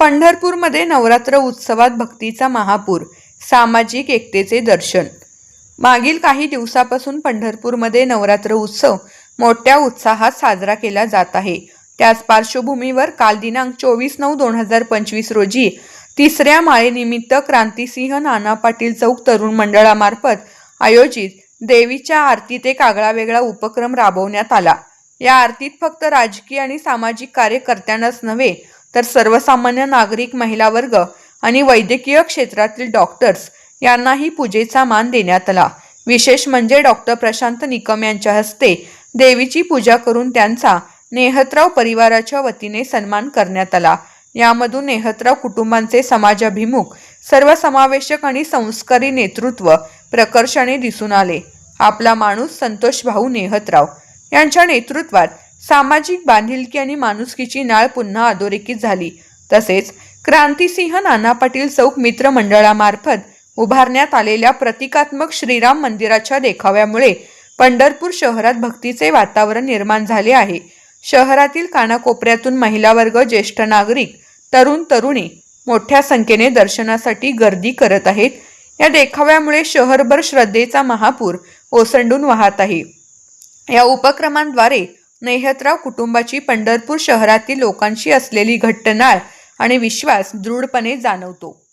पंढरपूरमध्ये नवरात्र उत्सवात भक्तीचा महापूर सामाजिक एकतेचे दर्शन. मागील काही दिवसापासून पंढरपूरमध्ये नवरात्र उत्सव मोठ्या उत्साहात साजरा केला जात आहे. त्याच पार्श्वभूमीवर काल दिनांक चोवीस नऊ दोन हजार पंचवीस रोजी तिसऱ्या माळेनिमित्त क्रांतिसिंह नाना पाटील चौक तरुण मंडळामार्फत आयोजित देवीच्या आरतीत एक आगळावेगळा उपक्रम राबवण्यात आला. या आरतीत फक्त राजकीय आणि सामाजिक कार्यकर्त्यांनाच नव्हे तर सर्वसामान्य नागरिक महिला वर्ग आणि वैद्यकीय क्षेत्रातील डॉक्टर्स यांनाही पूजेचा मान देण्यात आला. विशेष म्हणजे डॉक्टर प्रशांत निकम यांच्या हस्ते देवीची पूजा करून त्यांचा नेहतराव परिवाराच्या वतीने सन्मान करण्यात आला. यामधून नेहतराव कुटुंबांचे समाजाभिमुख सर्वसमावेशक आणि संस्कारी नेतृत्व प्रकर्षाने दिसून आले. आपला माणूस संतोष भाऊ नेहतराव यांच्या नेतृत्वात सामाजिक बांधिलकी आणि माणुसकीची नाळ पुन्हा अधोरेखित झाली. तसेच क्रांतिसिंह नाना पाटील चौक मित्रमंडळामार्फत उभारण्यात आलेल्या प्रतिकात्मक श्रीराम मंदिराच्या देखाव्यामुळे पंढरपूर शहरात भक्तीचे वातावरण निर्माण झाले आहे. शहरातील कानाकोपऱ्यातून महिला वर्ग ज्येष्ठ नागरिक तरुण तरुणी मोठ्या संख्येने दर्शनासाठी गर्दी करत आहेत. या देखाव्यामुळे शहरभर श्रद्धेचा महापूर ओसंडून वाहत आहे. या उपक्रमांद्वारे नेहतराव कुटुंबाची पंढरपूर शहरातील लोकांशी असलेली घट्ट नाळ आणि विश्वास दृढपणे जाणवतो.